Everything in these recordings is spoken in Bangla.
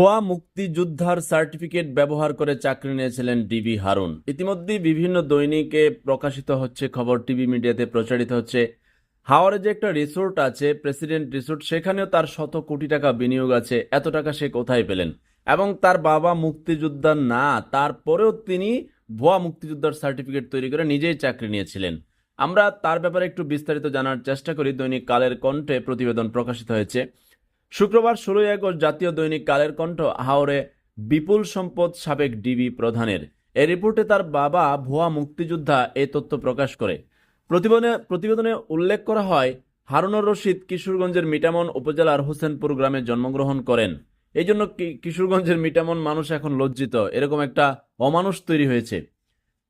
ভুয়া মুক্তিযোদ্ধার সার্টিফিকেট ব্যবহার করে চাকরি নিয়েছিলেন ডিবি হারুন। ইতিমধ্যেই বিভিন্ন দৈনিকে প্রকাশিত হচ্ছে খবর, টিভি মিডিয়াতে প্রচারিত হচ্ছে। হাওড়ে যে একটা রিসোর্ট আছে, প্রেসিডেন্ট রিসোর্ট, সেখানেও তার শত কোটি টাকা বিনিয়োগ আছে। এত টাকা সে কোথায় পেলেন? এবং তার বাবা মুক্তিযোদ্ধা না, তারপরেও তিনি ভুয়া মুক্তিযোদ্ধার সার্টিফিকেট তৈরি করে নিজেই চাকরি নিয়েছিলেন। আমরা তার ব্যাপারে একটু বিস্তারিত জানার চেষ্টা করি। দৈনিক কালের কণ্ঠে প্রতিবেদন প্রকাশিত হয়েছে। শুক্রবার ষোলোই আগস্ট জাতীয় দৈনিক কালের কণ্ঠ হাওড়ে বিপুল সম্পদ সাবেক ডিবি প্রধানের। এ রিপোর্টে তার বাবা ভুয়া মুক্তিযোদ্ধা এই তথ্য প্রকাশ করে। প্রতিবেদনে প্রতিবেদনে উল্লেখ করা হয়, হারুনুর রশিদ কিশোরগঞ্জের মিটামন উপজেলার হোসেনপুর গ্রামে জন্মগ্রহণ করেন। এই জন্য কিশোরগঞ্জের মিটামন মানুষ এখন লজ্জিত, এরকম একটা অমানুষ তৈরি হয়েছে।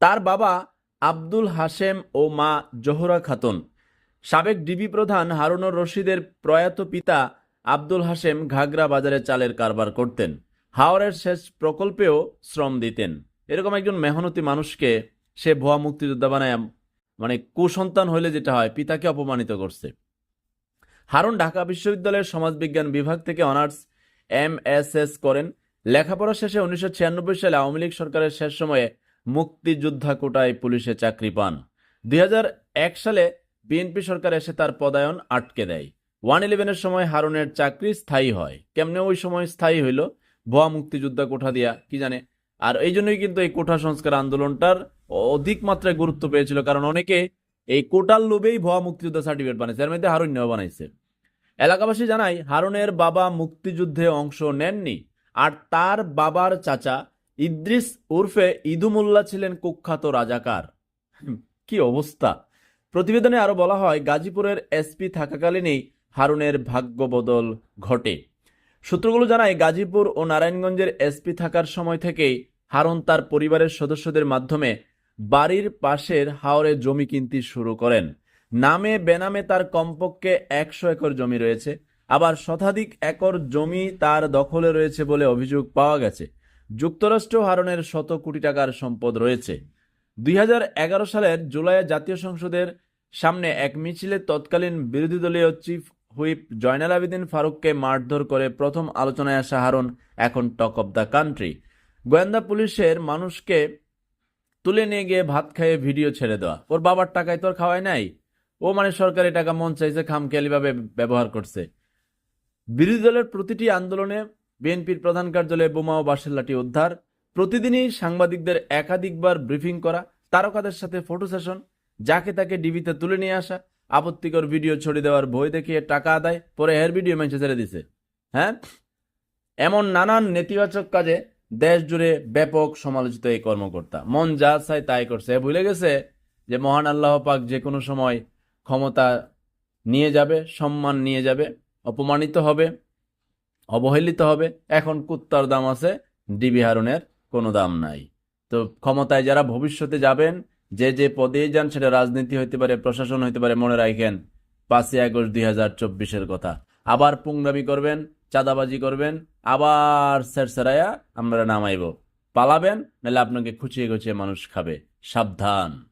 তার বাবা আব্দুল হাশেম ও মা জোহরা খাতুন। সাবেক ডিবি প্রধান হারুনুর রশিদের প্রয়াত পিতা আব্দুল হাশেম ঘাগরা বাজারে চালের কারবার করতেন। হাওড়ের শেষ প্রকল্পেও শ্রম দিতেন। এরকম একজন মেহনতি মানুষকে সে ভুয়া মুক্তিযোদ্ধা বানায় মানে কুসন্তান হইলে যেটা হয়, পিতাকে অপমানিত করছে। হারুন ঢাকা বিশ্ববিদ্যালয়ের সমাজবিজ্ঞান বিভাগ থেকে অনার্স এম এস এস করেন। লেখাপড়া শেষে উনিশশো ছিয়ানব্বই সালে আওয়ামী লীগ সরকারের শেষ সময়ে মুক্তিযোদ্ধা কোটায় পুলিশে চাকরি পান। দুই হাজার এক সালে বিএনপি সরকার এসে তার পদায়ন আটকে দেয়। ওয়ান ইলেভেনের সময় হারুনের চাকরি স্থায়ী হয়। কেমনে ওই সময় স্থায়ী হইল? ভুয়া মুক্তিযোদ্ধা কোঠা দিয়া, কি জানে? আর এই জন্যই কিন্তু এই কোঠা সংস্কার আন্দোলনটার অধিক মাত্রায় গুরুত্ব পেয়েছিল, কারণ অনেকে এই কোটার লোভেই ভুয়া মুক্তিযোদ্ধা সার্টিফিকেট বানাইছে। এর মধ্যে হারুন বানাইছে। এলাকাবাসী জানাই হারুনের বাবা মুক্তিযুদ্ধে অংশ নেননি, আর তার বাবার চাচা ইদ্রিস উর্ফে ইদুমুল্লা ছিলেন কুখ্যাত রাজাকার। কি অবস্থা? প্রতিবেদনে আরও বলা হয়, গাজীপুরের এসপি থাকাকালীনই হারুনের ভাগ্য বদল ঘটে। সূত্রগুলো জানায়, গাজীপুর ও নারায়ণগঞ্জের এসপি থাকার সময় থেকেই হারুন তার পরিবারের সদস্যদের মাধ্যমে বাড়ির পাশের হাওরে জমি কিনতে শুরু করেন। নামে বেনামে তার কমপক্ষে একশো একর জমি রয়েছে। আবার শতাধিক একর জমি তার দখলে রয়েছে বলে অভিযোগ পাওয়া গেছে। যুক্তরাষ্ট্র হারনের শত কোটি টাকার সম্পদ রয়েছে। দুই হাজার এগারো সালের জুলাইয়ে জাতীয় সংসদের সামনে এক মিছিলে তৎকালীন বিরোধী দলীয় চিফ হুইপ জয়নাল আবেদিন ফারুককে মারধর করে প্রথম আলোচনায় আসা হারুন, এখন টক অব দ্য কান্ট্রি। গোয়েন্দা পুলিশের মানুষকে তুলে নিয়ে গিয়ে ভাত খাইয়ে ভিডিও ছেড়ে দেওয়া। ওর বাবার টাকায় তোর খাওয়ায় নাই। ও মানে সরকারি টাকা মন চাইছে খামখেয়ালিভাবে ব্যবহার করছে। বিরোধী দলের প্রতিটি আন্দোলনে বিএনপির প্রধান কার্যালয়ে বোমা ও বাঁশের লাঠি উদ্ধার। প্রতিদিনই সাংবাদিকদের একাধিকবার ব্রিফিং করা, তারকাদের সাথে ফটো সেশন, যাকে তাকে ডিবিতে তুলে নিয়ে আসা আপত্তিকর ভিডিও ছড়িয়ে দেওয়ার ভয় দেখিয়ে টাকা আদায় পরে হের ভিডিও মেঞ্চে ছেড়ে দিছে। হ্যাঁ? এমন নানান নেতিবাচক কাজে দেশ জুড়ে ব্যাপক সমালোচিত এই কর্মকর্তা। মন যা চায় তাই করছে। ভুলে গেছে যে মহান আল্লাহ পাক যে কোনো সময় ক্ষমতা নিয়ে যাবে, সম্মান নিয়ে যাবে, অপমানিত হবে, অবহেলিত হবে। এখন কুত্তার দাম আছে ডিবি হারুনের কোনো দাম নাই। তো ক্ষমতায় যারা ভবিষ্যতে যাবেন যে যে পদেই যান, সেটা রাজনীতি হইতে পারে, প্রশাসন হইতে পারে, মনে রাখেন, পাঁচই আগস্ট দুই হাজার চব্বিশের কথা। আবার পুংরামি করবেন, চাঁদাবাজি করবেন, আবার সেরসেরাইয়া আমরা নামাইব। পালাবেন, নাহলে আপনাকে খুচিয়ে খুচিয়ে মানুষ খাবে। সাবধান।